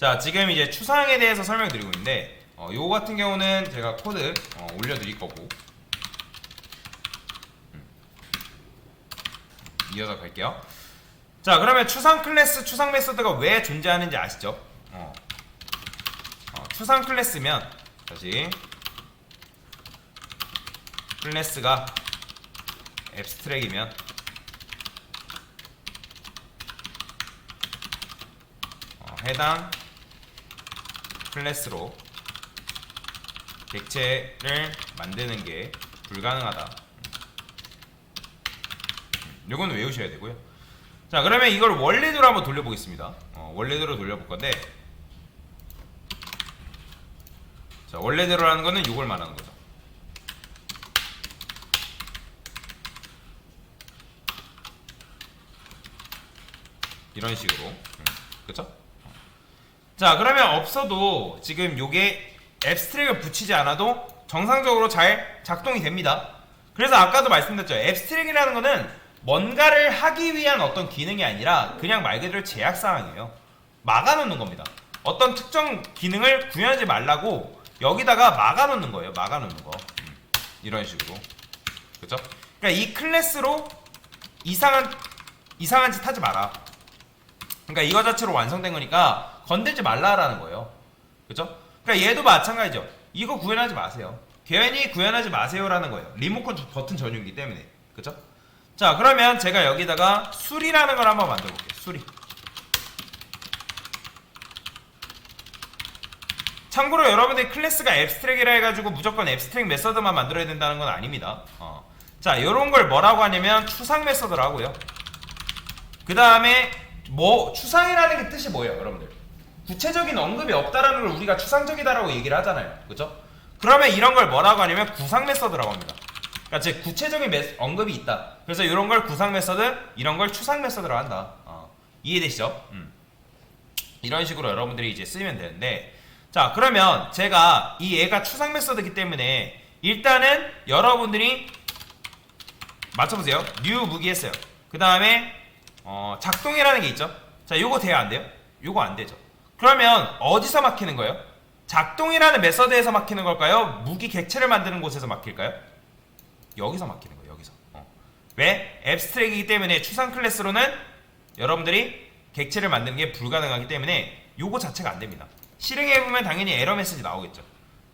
자 지금 이제 추상에 대해서 설명드리고 있는데 어, 요거 같은 경우는 제가 코드 어, 올려드릴 거고 음. 이어서 갈게요 자 그러면 추상 클래스 추상 메소드가 왜 존재하는지 아시죠? 어. 어, 추상 클래스면 다시 클래스가 앱스트랙이면 어, 해당 클래스로 객체를 만드는 게 불가능하다. 음, 요거는 외우셔야 되고요. 자 그러면 이걸 원래대로 한번 돌려보겠습니다. 어, 원래대로 돌려볼 건데 자 원래대로라는 거는 요걸 말하는 거죠. 이런 식으로 음, 그쵸? 자 그러면 없어도 지금 요게 앱스트랙을 붙이지 않아도 정상적으로 잘 작동이 됩니다. 그래서 아까도 말씀드렸죠. 앱스트랙이라는 거는 뭔가를 하기 위한 어떤 기능이 아니라 그냥 말 그대로 제약사항이에요. 막아놓는 겁니다. 어떤 특정 기능을 구현하지 말라고 여기다가 막아놓는 거예요. 막아놓는 거. 음, 이런 식으로. 그죠? 그러니까 이 클래스로 이상한 이상한 짓 하지 마라. 그러니까 이거 자체로 완성된 거니까 건들지 말라라는 거예요. 그죠? 그러니까 얘도 마찬가지죠. 이거 구현하지 마세요. 괜히 구현하지 마세요라는 거예요. 리모컨 버튼 전용이기 때문에. 그죠? 자, 그러면 제가 여기다가 수리라는 걸 한번 만들어 볼게요. 수리. 참고로 여러분들 클래스가 앱스트랙이라 해가지고 무조건 앱스트랙 메서드만 만들어야 된다는 건 아닙니다. 어. 자, 이런 걸 뭐라고 하냐면 추상 메서드라고요. 그 다음에 뭐 추상이라는 게 뜻이 뭐예요, 여러분들? 구체적인 언급이 없다라는 걸 우리가 추상적이다라고 얘기를 하잖아요, 그죠? 그러면 이런 걸 뭐라고 하냐면 구상 메서드라고 합니다. 그러니까 즉 구체적인 메- 언급이 있다. 그래서 이런 걸 구상 메서드, 이런 걸 추상 메서드라고 한다. 어, 이해되시죠? 음. 이런 식으로 여러분들이 이제 쓰면 되는데, 자 그러면 제가 이 애가 추상 메서드이기 때문에 일단은 여러분들이 맞춰보세요. 뉴 무기 했어요. 그 다음에 어, 작동이라는 게 있죠. 자, 요거 돼야 안 돼요? 요거 안 되죠. 그러면 어디서 막히는 거예요? 작동이라는 메서드에서 막히는 걸까요? 무기 객체를 만드는 곳에서 막힐까요? 여기서 막히는 거예요. 여기서. 어. 왜? 앱스트랙이기 때문에 추상 클래스로는 여러분들이 객체를 만드는 게 불가능하기 때문에 요거 자체가 안 됩니다. 실행해 보면 당연히 에러 메시지 나오겠죠.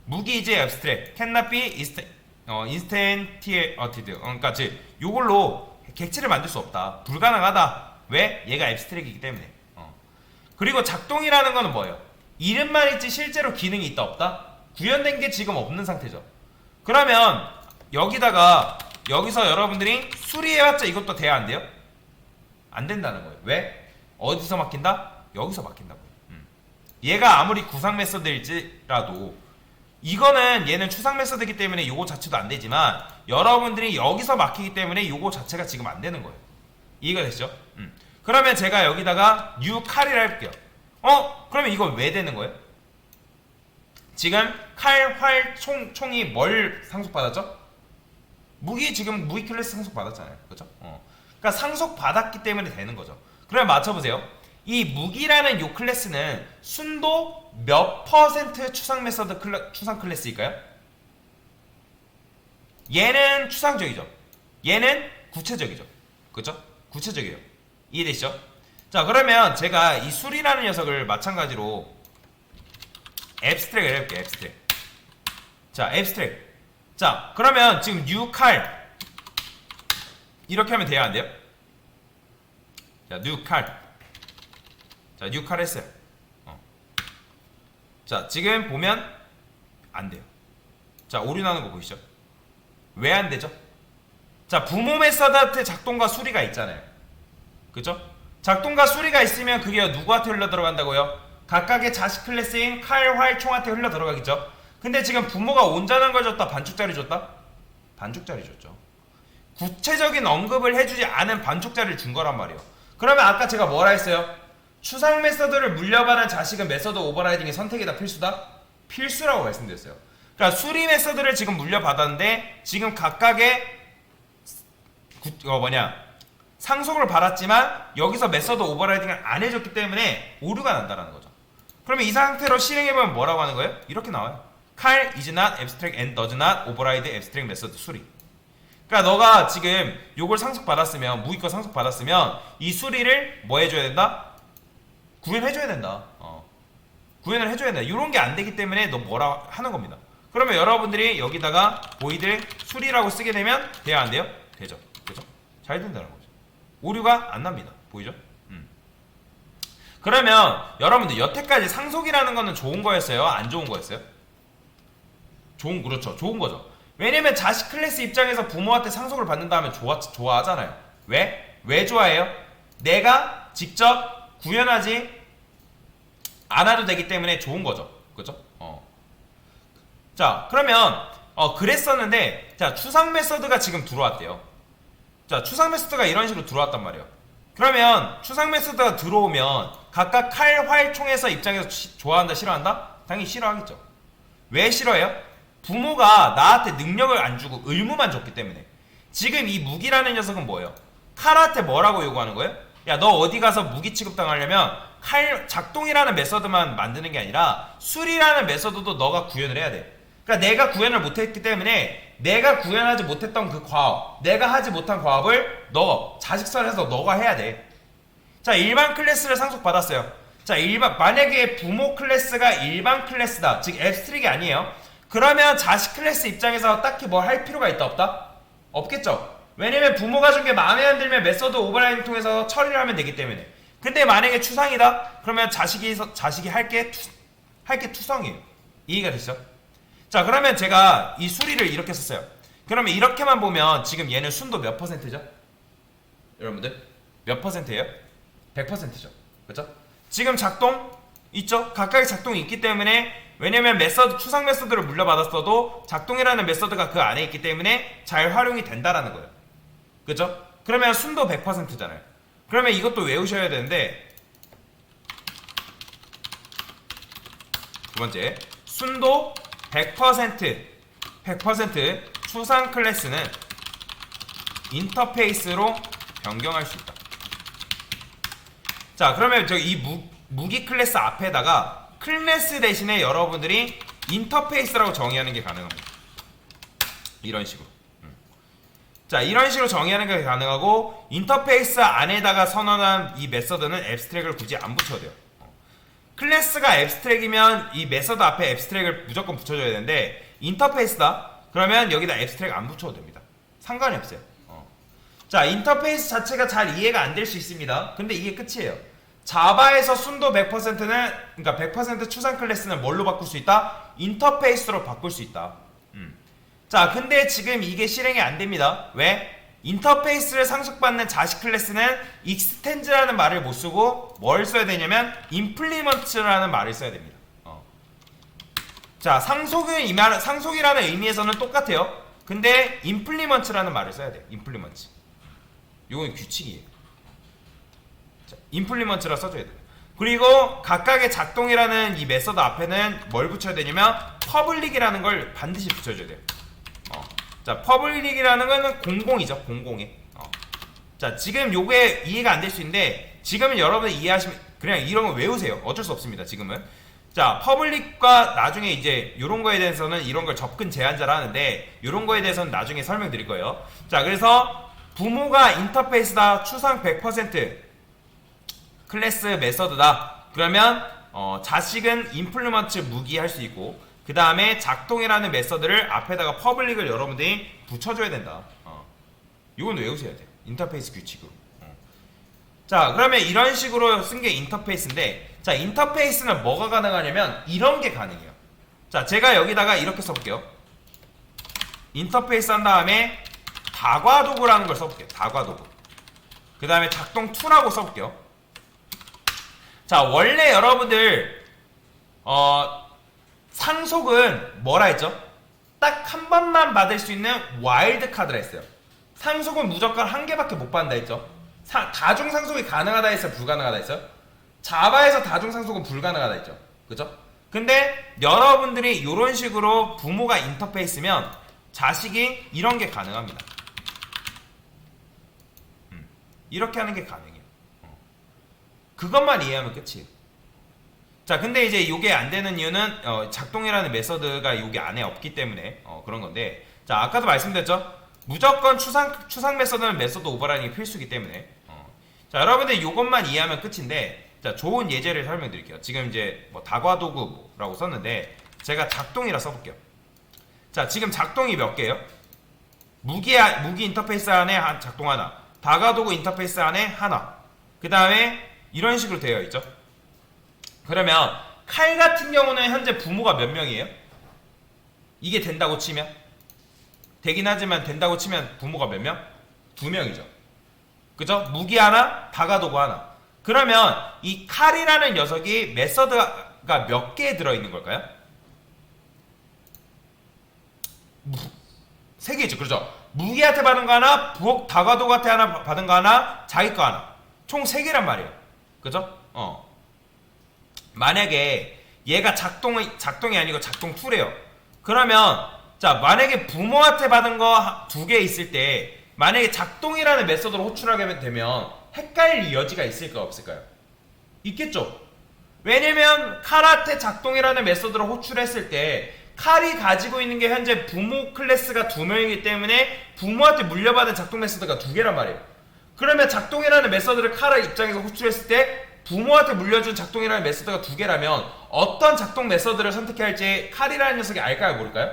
무기 이제 앱스트랙 cannot be inst- 어, instantiated. 어, 그러니까 즉 요걸로 객체를 만들 수 없다. 불가능하다. 왜? 얘가 앱스트랙이기 때문에. 어. 그리고 작동이라는 거는 뭐예요? 이름만 있지 실제로 기능이 있다 없다? 구현된 게 지금 없는 상태죠. 그러면 여기다가 여기서 여러분들이 수리해봤자 이것도 돼야 안 돼요? 안 된다는 거예요. 왜? 어디서 막힌다? 여기서 막힌다고요. 음. 얘가 아무리 구상 메서드일지라도 이거는 얘는 추상 메서드이기 때문에 요거 자체도 안 되지만 여러분들이 여기서 막히기 때문에 요거 자체가 지금 안 되는 거예요. 이해가 되시죠? 음. 그러면 제가 여기다가 뉴 칼이라 할게요. 어? 그러면 이건 왜 되는 거예요? 지금 칼, 활, 총, 총이 뭘 상속받았죠? 무기 지금 무기 클래스 상속받았잖아요. 그죠? 어. 그러니까 상속받았기 때문에 되는 거죠. 그러면 맞춰보세요. 이 무기라는 요 클래스는 순도 몇 퍼센트 추상 메서드 클래, 추상 클래스일까요? 얘는 추상적이죠. 얘는 구체적이죠. 그죠? 구체적이에요. 이해되시죠? 자, 그러면 제가 이 술이라는 녀석을 마찬가지로 앱스트랙을 해볼게요. 앱스트랙. 자, 앱스트랙. 자, 그러면 지금 new 칼 이렇게 하면 돼야 안 돼요? 자, new 칼. 자, new 칼 했어요. 어. 자, 지금 보면 안 돼요. 자, 오류 나는 거 보이시죠? 왜 안 되죠? 자, 부모 메서드한테 작동과 수리가 있잖아요. 그죠? 작동과 수리가 있으면 그게 누구한테 흘러 들어간다고요? 각각의 자식 클래스인 칼, 활, 총한테 흘러 들어가겠죠? 근데 지금 부모가 온전한 걸 줬다, 반쪽짜리 줬다? 반쪽짜리 줬죠. 구체적인 언급을 해주지 않은 반쪽짜리를 준 거란 말이에요. 그러면 아까 제가 뭐라 했어요? 추상 메서드를 물려받은 자식은 메서드 오버라이딩의 선택이다 필수다? 필수라고 말씀드렸어요. 그러니까 수리 메서드를 지금 물려받았는데 지금 각각의 구, 어 뭐냐 상속을 받았지만 여기서 메서드 오버라이딩을 안 해줬기 때문에 오류가 난다는 거죠. 그러면 이 상태로 실행해보면 뭐라고 하는 거예요? 이렇게 나와요. 칼 is not abstract and does not override abstract method 수리. 그러니까 너가 지금 요걸 상속받았으면 무기껏 상속받았으면 이 수리를 뭐 해줘야 된다? 구현해줘야 된다. 어. 구현을 해줘야 된다. 이런 게 안 되기 때문에 너 뭐라 하는 겁니다. 그러면 여러분들이 여기다가 보이드 수리라고 쓰게 되면 돼야 안 돼요? 되죠. 그죠? 잘 된다는 거죠. 오류가 안 납니다. 보이죠? 음. 그러면 여러분들 여태까지 상속이라는 거는 좋은 거였어요? 안 좋은 거였어요? 좋은 그렇죠. 좋은 거죠. 왜냐면 자식 클래스 입장에서 부모한테 상속을 받는다면 좋아 좋아하잖아요. 왜? 왜 좋아해요? 내가 직접 구현하지 않아도 되기 때문에 좋은 거죠. 그죠? 어. 자, 그러면 어 그랬었는데 자, 추상 메서드가 지금 들어왔대요. 자, 추상 메서드가 이런 식으로 들어왔단 말이에요. 그러면 추상 메서드가 들어오면 각각 칼, 활, 총에서 입장에서 시- 좋아한다, 싫어한다? 당연히 싫어하겠죠. 왜 싫어해요? 부모가 나한테 능력을 안 주고 의무만 줬기 때문에. 지금 이 무기라는 녀석은 뭐예요? 칼한테 뭐라고 요구하는 거예요? 야, 너 어디 가서 무기 취급당하려면 칼 작동이라는 메서드만 만드는 게 아니라 술이라는 메서드도 너가 구현을 해야 돼. 그러니까 내가 구현을 못했기 때문에 내가 구현하지 못했던 그 과업, 내가 하지 못한 과업을 너 자식선에서 너가 해야 돼. 자, 일반 클래스를 상속받았어요. 자, 일반 만약에 부모 클래스가 일반 클래스다. 즉 앱스트릭이 아니에요. 그러면 자식 클래스 입장에서 딱히 뭘 할 필요가 있다 없다? 없겠죠. 왜냐면 부모가 준 게 마음에 안 들면 메서드 오버라이딩 통해서 처리를 하면 되기 때문에. 근데 만약에 추상이다? 그러면 자식이 자식이 할 게 할게 투성이에요. 이해가 되시죠? 자, 그러면 제가 이 수리를 이렇게 썼어요. 그러면 이렇게만 보면 지금 얘는 순도 몇 퍼센트죠? 여러분들 몇 퍼센트예요? 100%죠. 그렇죠? 지금 작동 있죠? 각각의 작동이 있기 때문에 왜냐면 메서드 추상 메서드를 물려받았어도 작동이라는 메서드가 그 안에 있기 때문에 잘 활용이 된다라는 거예요. 그죠? 그러면 순도 100%잖아요. 그러면 이것도 외우셔야 되는데 두 번째 순도 100% 100% 추상 클래스는 인터페이스로 변경할 수 있다. 자 그러면 저이 무기 클래스 앞에다가 클래스 대신에 여러분들이 인터페이스라고 정의하는 게 가능합니다. 이런 식으로. 음. 자 이런 식으로 정의하는 게 가능하고 인터페이스 안에다가 선언한 이 메서드는 앱스트랙을 굳이 안 붙여도 돼요. 어. 클래스가 앱스트랙이면 이 메서드 앞에 앱스트랙을 무조건 붙여줘야 되는데 인터페이스다? 그러면 여기다 앱스트랙 안 붙여도 됩니다. 상관이 없어요. 어. 자 인터페이스 자체가 잘 이해가 안 될 수 있습니다. 근데 이게 끝이에요. 자바에서 순도 100%는 그러니까 100% 추상 클래스는 뭘로 바꿀 수 있다? 인터페이스로 바꿀 수 있다. 음. 자, 근데 지금 이게 실행이 안 됩니다. 왜? 인터페이스를 상속받는 자식 클래스는 extend라는 말을 못 쓰고 뭘 써야 되냐면 implement라는 말을 써야 됩니다. 어. 자, 상속은 이 말, 상속이라는 의미에서는 똑같아요. 근데 implement라는 말을 써야 돼요. implement. 이건 규칙이에요. 인플리먼트라 써줘야 돼요. 그리고 각각의 작동이라는 이 메서드 앞에는 뭘 붙여야 되냐면 퍼블릭이라는 걸 반드시 붙여줘야 돼요. 어. 자, 퍼블릭이라는 거는 공공이죠. 공공에. 어. 자, 지금 요게 이해가 안 될 수 있는데 지금은 여러분이 이해하시면 그냥 이런 거 외우세요. 어쩔 수 없습니다. 지금은. 자, 퍼블릭과 나중에 이제 이런 거에 대해서는 이런 걸 접근 제한자를 하는데 이런 거에 대해서는 나중에 설명드릴 거예요. 자, 그래서 부모가 인터페이스다 추상 100% 클래스 메서드다. 그러면 어, 자식은 인플루먼트 무기 할 수 있고 그 다음에 작동이라는 메서드를 앞에다가 퍼블릭을 여러분들이 붙여줘야 된다. 어. 이건 외우셔야 돼요. 인터페이스 규칙으로. 어. 자 그러면 이런 식으로 쓴 게 인터페이스인데 자 인터페이스는 뭐가 가능하냐면 이런 게 가능해요. 자 제가 여기다가 이렇게 써볼게요. 인터페이스 한 다음에 다과도구라는 걸 써볼게요. 다과도구. 그 다음에 작동 2라고 써볼게요. 자, 원래 여러분들, 어, 상속은 뭐라 했죠? 딱 한 번만 받을 수 있는 와일드 카드라 했어요. 상속은 무조건 한 개밖에 못 받는다 했죠? 사, 다중 상속이 가능하다 했어요? 불가능하다 했어요? 자바에서 다중 상속은 불가능하다 했죠? 그죠? 근데 여러분들이 이런 식으로 부모가 인터페이스면 자식이 이런 게 가능합니다. 음, 이렇게 하는 게 가능해요. 그것만 이해하면 끝이에요. 자, 근데 이제 이게 안 되는 이유는 어, 작동이라는 메서드가 이게 안에 없기 때문에 어, 그런 건데, 자, 아까도 말씀드렸죠. 무조건 추상 추상 메서드는 메서드 오버라이딩이 필수기 때문에. 어. 자, 여러분들 이것만 이해하면 끝인데, 자, 좋은 예제를 설명드릴게요. 지금 이제 뭐 다과도구라고 썼는데, 제가 작동이라 써볼게요. 자, 지금 작동이 몇 개예요? 무기 아- 무기 인터페이스 안에 한 작동 하나, 다가도구 인터페이스 안에 하나. 그 다음에 이런 식으로 되어 있죠. 그러면 칼 같은 경우는 현재 부모가 몇 명이에요? 이게 된다고 치면 되긴 하지만 된다고 치면 부모가 몇 명? 두 명이죠. 그죠? 무기 하나, 다가도구 하나. 그러면 이 칼이라는 녀석이 메서드가 몇 개 들어있는 걸까요? 세 개죠. 그렇죠. 무기한테 받은 거 하나, 부엌 다가도한테 하나 받은 거 하나, 자기 거 하나. 총 세 개란 말이에요. 그죠? 어. 만약에 얘가 작동이 작동이 아니고 작동 2래요. 그러면 자 만약에 부모한테 받은 거 두 개 있을 때 만약에 작동이라는 메서드로 호출하게 되면 헷갈릴 여지가 있을까 없을까요? 있겠죠. 왜냐면 칼한테 작동이라는 메서드로 호출했을 때 칼이 가지고 있는 게 현재 부모 클래스가 두 명이기 때문에 부모한테 물려받은 작동 메서드가 두 개란 말이에요. 그러면 작동이라는 메서드를 칼의 입장에서 호출했을 때 부모한테 물려준 작동이라는 메서드가 두 개라면 어떤 작동 메서드를 선택해야 할지 칼이라는 녀석이 알까요 모를까요?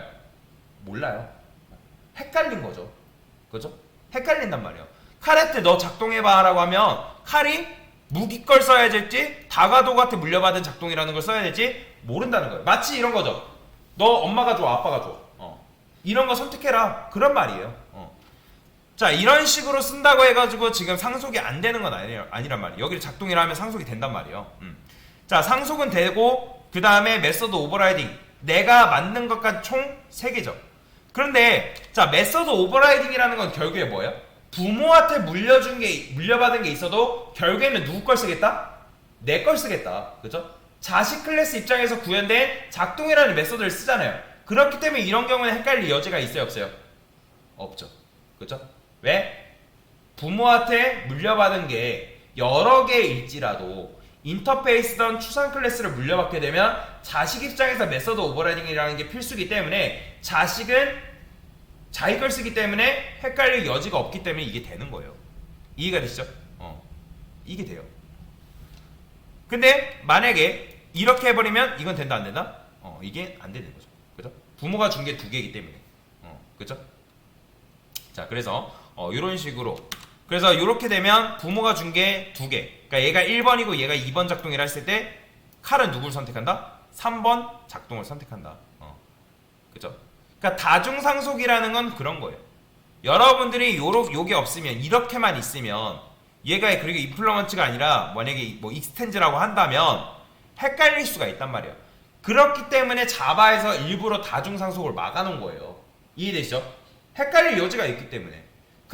몰라요. 헷갈린 거죠. 그죠? 헷갈린단 말이에요. 칼한테 너 작동해봐라고 하면 칼이 무기 걸 써야 될지 다가도한테 물려받은 작동이라는 걸 써야 될지 모른다는 거예요. 마치 이런 거죠. 너 엄마가 좋아, 아빠가 좋아. 어. 이런 거 선택해라. 그런 말이에요. 어. 자 이런 식으로 쓴다고 해가지고 지금 상속이 안 되는 건 아니, 아니란 말이에요. 여기를 작동이라 하면 상속이 된단 말이에요. 음. 자 상속은 되고 그 다음에 메서드 오버라이딩 내가 만든 것까지 총 3개죠. 그런데 자 메서드 오버라이딩이라는 건 결국에 뭐예요? 부모한테 물려준 게 물려받은 게 있어도 결국에는 누구 걸 쓰겠다? 내 걸 쓰겠다. 그죠? 자식 클래스 입장에서 구현된 작동이라는 메서드를 쓰잖아요. 그렇기 때문에 이런 경우는 헷갈릴 여지가 있어요, 없어요? 없죠. 그죠? 왜? 부모한테 물려받은 게 여러 개일지라도 인터페이스던 추상 클래스를 물려받게 되면 자식 입장에서 메서드 오버라이딩이라는 게 필수기 때문에 자식은 자기 걸 쓰기 때문에 헷갈릴 여지가 없기 때문에 이게 되는 거예요. 이해가 되시죠? 어. 이게 돼요. 근데 만약에 이렇게 해버리면 이건 된다 안 된다? 어 이게 안 되는 거죠. 그죠? 부모가 준 게 두 개이기 때문에. 어 그죠? 자 그래서 어 이런 식으로 그래서 이렇게 되면 부모가 준 게 두 개. 그러니까 얘가 1번이고 얘가 2번 작동이라 했을 때 칼은 누굴 선택한다? 3번 작동을 선택한다. 어. 그죠? 그러니까 다중상속이라는 건 그런 거예요. 여러분들이 요러, 요게 없으면 이렇게만 있으면 얘가 그리고 임플러먼트가 아니라 만약에 뭐 익스텐즈라고 한다면 헷갈릴 수가 있단 말이에요. 그렇기 때문에 자바에서 일부러 다중상속을 막아놓은 거예요. 이해되시죠? 헷갈릴 여지가 있기 때문에.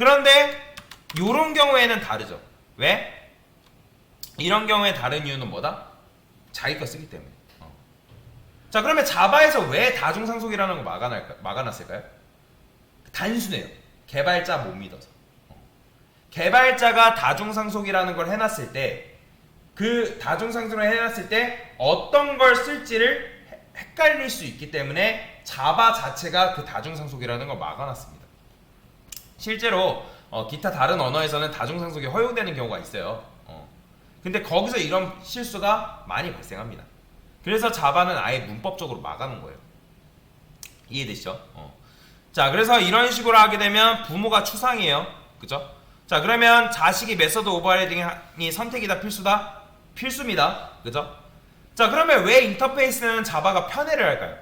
그런데 요런 경우에는 다르죠. 왜? 이런 경우에 다른 이유는 뭐다? 자기 거 쓰기 때문에. 어. 자 그러면 자바에서 왜 다중상속이라는 걸 막아놨을까, 막아놨을까요? 단순해요. 개발자 못 믿어서. 어. 개발자가 다중상속이라는 걸 해놨을 때 그 다중상속을 해놨을 때 어떤 걸 쓸지를 해- 헷갈릴 수 있기 때문에 자바 자체가 그 다중상속이라는 걸 막아놨습니다. 실제로 어, 기타 다른 언어에서는 다중상속이 허용되는 경우가 있어요. 어. 근데 거기서 이런 실수가 많이 발생합니다. 그래서 자바는 아예 문법적으로 막아놓은 거예요. 이해되시죠? 어. 자, 그래서 이런 식으로 하게 되면 부모가 추상이에요. 그죠? 자, 그러면 자식이 메서드 오버라이딩이 선택이다, 필수다? 필수입니다. 그죠? 자, 그러면 왜 인터페이스는 자바가 편애를 할까요?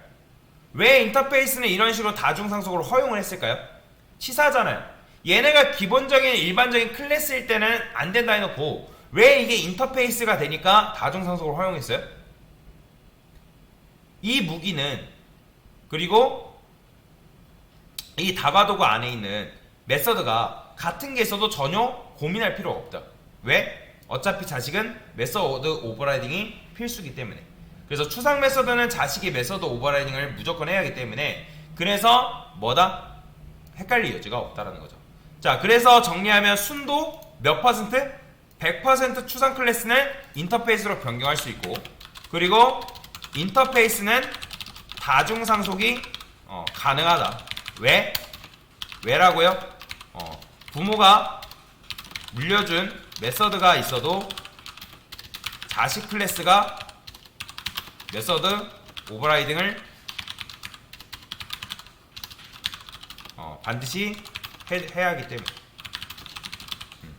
왜 인터페이스는 이런 식으로 다중상속을 허용을 했을까요? 치사하잖아요. 얘네가 기본적인 일반적인 클래스일 때는 안 된다 해놓고 왜 이게 인터페이스가 되니까 다중상속을 허용했어요? 이 무기는 그리고 이 다가도구 안에 있는 메서드가 같은 게 있어도 전혀 고민할 필요가 없다. 왜? 어차피 자식은 메서드 오버라이딩이 필수기 때문에. 그래서 추상 메서드는 자식이 메서드 오버라이딩을 무조건 해야 하기 때문에 그래서 뭐다? 헷갈릴 여지가 없다라는 거죠. 자, 그래서 정리하면 순도 몇 퍼센트? 100% 추상 클래스는 인터페이스로 변경할 수 있고 그리고 인터페이스는 다중 상속이 어, 가능하다. 왜? 왜라고요? 어, 부모가 물려준 메서드가 있어도 자식 클래스가 메서드 오버라이딩을 어, 반드시 해, 해야 하기 때문에? 음.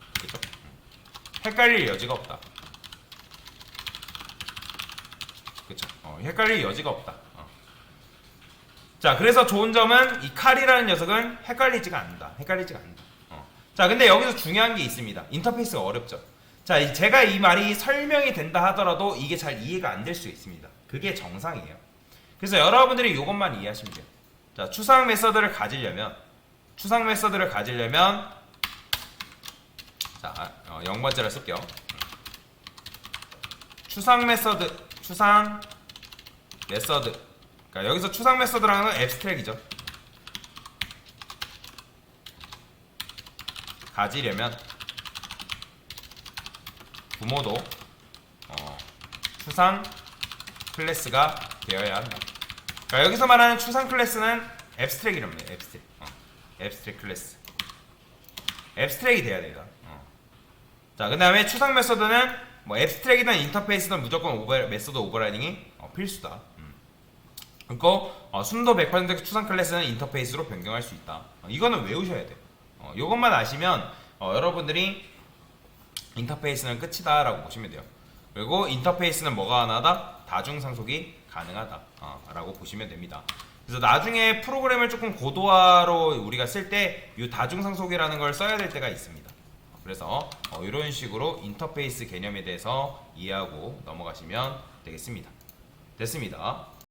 헷갈릴 여지가 없다. 그쵸? 어, 헷갈릴 여지가 없다. 어. 자, 그래서 좋은 점은 이 칼이라는 녀석은 헷갈리지가 않는다. 헷갈리지가 않는다. 어. 자, 근데 여기서 중요한 게 있습니다. 인터페이스가 어렵죠. 자, 이- 제가 이 말이 설명이 된다 하더라도 이게 잘 이해가 안 될 수 있습니다. 그게 정상이에요. 그래서 여러분들이 이것만 이해하시면 돼요. 자, 추상 메서드를 가지려면 추상 메서드를 가지려면 자, 어, 0번째를 쓸게요. 추상 메서드 추상 메서드 그러니까 여기서 추상 메서드라는 건 앱스트랙이죠. 가지려면 부모도 어, 추상 클래스가 되어야 한다. 그러니까 여기서 말하는 추상 클래스는 앱스트랙이랍니다. 앱스트랙. 어, 앱스트랙 클래스. 앱스트랙이 돼야 된다. 어. 자, 그 다음에 추상 메서드는 뭐 앱스트랙이든 인터페이스든 무조건 오버, 메서드 오버라이딩이 어, 필수다. 음. 그리고 어, 순도 100% 추상 클래스는 인터페이스로 변경할 수 있다. 어, 이거는 외우셔야 돼요. 어, 이것만 아시면 어, 여러분들이 인터페이스는 끝이다 라고 보시면 돼요. 그리고 인터페이스는 뭐가 하나다? 다중 상속이 가능하다. 어, 라고 보시면 됩니다. 그래서 나중에 프로그램을 조금 고도화로 우리가 쓸 때 이 다중 상속이라는 걸 써야 될 때가 있습니다. 그래서 어, 이런 식으로 인터페이스 개념에 대해서 이해하고 넘어가시면 되겠습니다. 됐습니다.